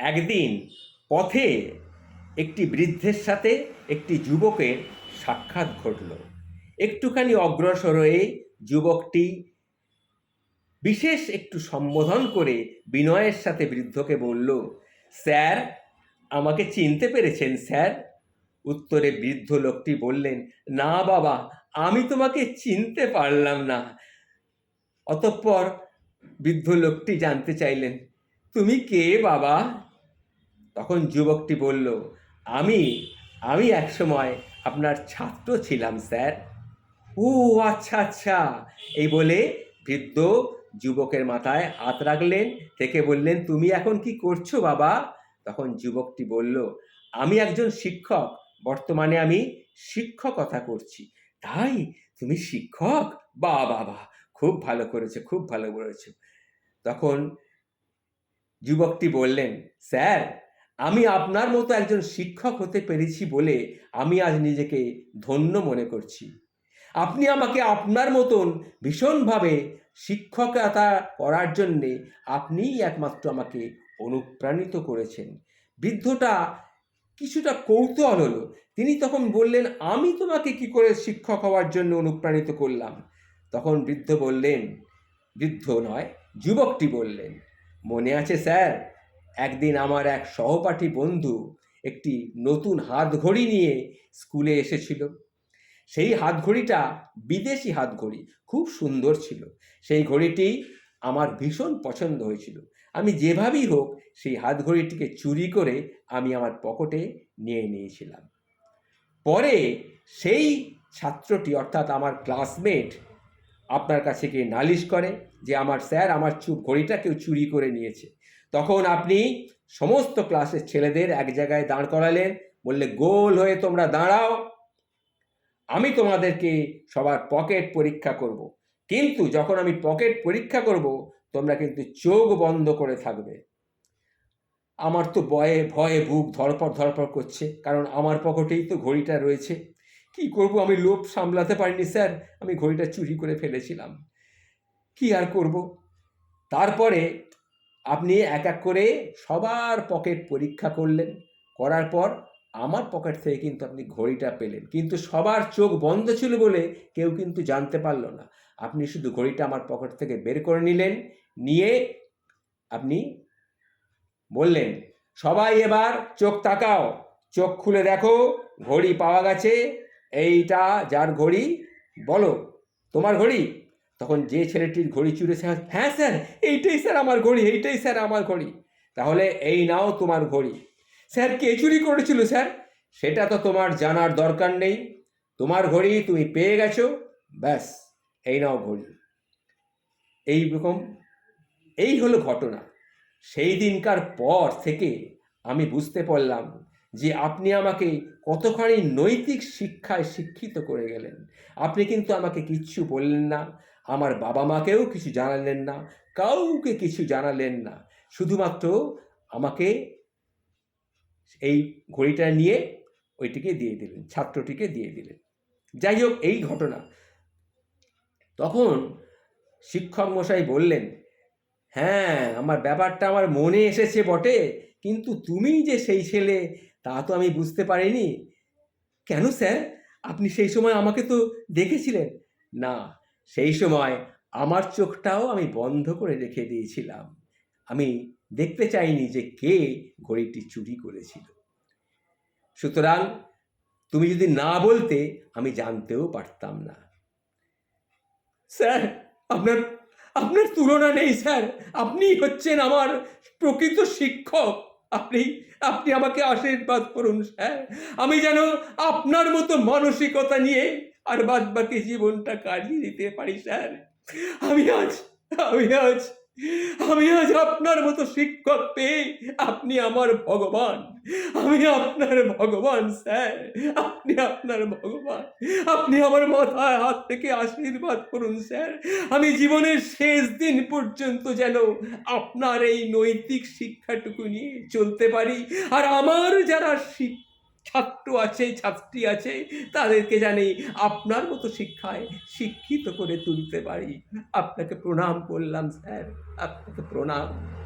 একদিন পথে একটি বৃদ্ধের সাথে একটি যুবকের সাক্ষাৎ ঘটল। একটুখানি অগ্রসর হয়ে যুবকটি বিশেষ একটু সম্বোধন করে বিনয়ের সাথে বৃদ্ধকে বলল, স্যার, আমাকে চিনতে পেরেছেন, স্যার? উত্তরে বৃদ্ধ লোকটি বললেন, না বাবা, আমি তোমাকে চিনতে পারলাম না। অতঃপর বৃদ্ধ লোকটি জানতে চাইলেন, তুমি কে বাবা? তখন যুবকটি বলল, আমি আমি একসময় আপনার ছাত্র ছিলাম, স্যার। ও আচ্ছা আচ্ছা। এই বলে বৃদ্ধ যুবকের মাথায় হাত রাখলেন, থেকে বললেন, তুমি এখন কি করছ, বাবা? তখন যুবকটি বলল, আমি একজন শিক্ষক, বর্তমানে আমি শিক্ষকতা করছি। তাই? তুমি শিক্ষক? বা বাবা খুব ভালো করেছ, খুব ভালো করেছ। তখন যুবকটি বললেন, স্যার আমি আপনার মতো একজন শিক্ষক হতে পেরেছি বলে আমি আজ নিজেকে ধন্য মনে করছি। আপনি আমাকে আপনার মতন ভীষণভাবে শিক্ষকতা করার জন্যে আপনিই একমাত্র আমাকে অনুপ্রাণিত করেছেন। বৃদ্ধটা কিছুটা কৌতূহল হলো। তিনি তখন বললেন, আমি তোমাকে কি করে শিক্ষক হওয়ার জন্য অনুপ্রাণিত করলাম? তখন বৃদ্ধ বললেন, বৃদ্ধ নয়, যুবকটি বললেন। মনে আছে স্যার একদিন আমার এক সহপাঠী বন্ধু একটি নতুন হাতঘড়ি নিয়ে স্কুলে এসেছিল। সেই হাতঘড়িটা বিদেশি হাতঘড়ি, খুব সুন্দর ছিল। সেই ঘড়িটি আমার ভীষণ পছন্দ হয়েছিল। আমি যেভাবেই হোক সেই হাতঘড়িটিকে চুরি করে আমি আমার পকেটে নিয়ে নিয়েছিলাম। পরে সেই ছাত্রটি, অর্থাৎ আমার ক্লাসমেট, আপনার কাছে গিয়ে নালিশ করে যে, আমার স্যার আমার চুপ, ঘড়িটা কেউ চুরি করে নিয়েছে। তখন আপনি সমস্ত ক্লাসের ছেলেদের এক জায়গায় দাঁড় করালেন, বললে, গোল হয়ে তোমরা দাঁড়াও, আমি তোমাদেরকে সবার পকেট পরীক্ষা করব। কিন্তু যখন আমি পকেট পরীক্ষা করব, তোমরা কিন্তু চোখ বন্ধ করে থাকবে। আমার তো বয়ে, ভয়ে বুক ধরপর ধরপড় করছে, কারণ আমার পকেটেই তো ঘড়িটা রয়েছে। কি করব আমি, লোভ সামলাতে পারিনি, স্যার। আমি ঘড়িটা চুরি করে ফেলেছিলাম। কি আর করব? তারপরে আপনি এক এক করে সবার পকেট পরীক্ষা করলেন, করার পর আমার পকেট থেকে কিন্তু আপনি ঘড়িটা পেলেন। কিন্তু সবার চোখ বন্ধ ছিল বলে কেউ কিন্তু জানতে পারল না। আপনি শুধু ঘড়িটা আমার পকেট থেকে বের করে নিলেন, নিয়ে আপনি বললেন, সবাই এবার চোখ তাকাও, চোখ খুলে দেখো, ঘড়ি পাওয়া গেছে, এইটা যার ঘড়ি? বলো, তোমার ঘড়ি? তখন যে ছেলেটির ঘড়ি চুরেছে হ্যাঁ স্যার, এইটাই স্যার আমার ঘড়ি, এইটাই স্যার আমার ঘড়ি। তাহলে এই নাও তোমার ঘড়ি। স্যার, কে চুরি করেছিল স্যার? সেটা তো তোমার জানার দরকার নেই। তোমার ঘড়ি তুমি পেয়ে গেছো, ব্যাস, এই নাও ঘড়ি। এই রকম, এই হলো ঘটনা। সেই দিনকার পর থেকে আমি বুঝতে পারলাম যে আপনি আমাকে কতখানি নৈতিক শিক্ষায় শিক্ষিত করে গেলেন। আপনি কিন্তু আমাকে কিচ্ছু বললেন না। আমার বাবা মাকেও কিছু জানালেন না, কাউকে কিছু জানালেন না। শুধুমাত্র আমাকে এই ঘড়িটা নিয়ে ওইটিকে দিয়ে দিলেন, ছাত্রটিকে দিয়ে দিলেন। যাই হোক, এই ঘটনা। তখন শিক্ষক মশাই বললেন হ্যাঁ আমার ব্যাপারটা আমার মনে এসেছে বটে, কিন্তু তুমি যে সেই ছেলে, তা তো আমি বুঝতে পারিনি। কেন স্যার? আপনি সেই সময় আমাকে তো দেখেছিলেন? না সেই সময় আমার চোখটাও আমি বন্ধ করে রেখে দিয়েছিলাম। আমি দেখতে চাইনি যে কে ঘড়িটি চুরি করেছিল। সুতরাং তুমি যদি না বলতে, আমি জানতেও পারতাম না। স্যার, আপনার আপনার তুলনা নেই, স্যার। আপনি হচ্ছেন আমার প্রকৃত শিক্ষক। আপনি আপনি আমাকে আশীর্বাদ করুন, স্যার। আমি যেন আপনার মতো মানসিকতা নিয়ে আর বাদ বাকি জীবনটা কাটিয়ে দিতে পারি, স্যার। আমি আজ আমি আজ আমি আজ আপনার মতো শিক্ষক পেয়ে আপনি আমার ভগবান। আমি আপনার ভগবান, স্যার। আপনি আপনার ভগবান। আপনি আমার মাথায় হাত থেকে আশীর্বাদ করুন, স্যার। আমি জীবনের শেষ দিন পর্যন্ত যেন আপনার এই নৈতিক শিক্ষাটুকু নিয়ে চলতে পারি। আর আমার যারা শিক্ষা ছাত্র আছে, ছাত্রী আছে, তাদেরকে জানি আপনার মতো শিক্ষায় শিক্ষিত করে তুলতে পারি। আপনাকে প্রণাম করলাম, স্যার। আপনাকে প্রণাম।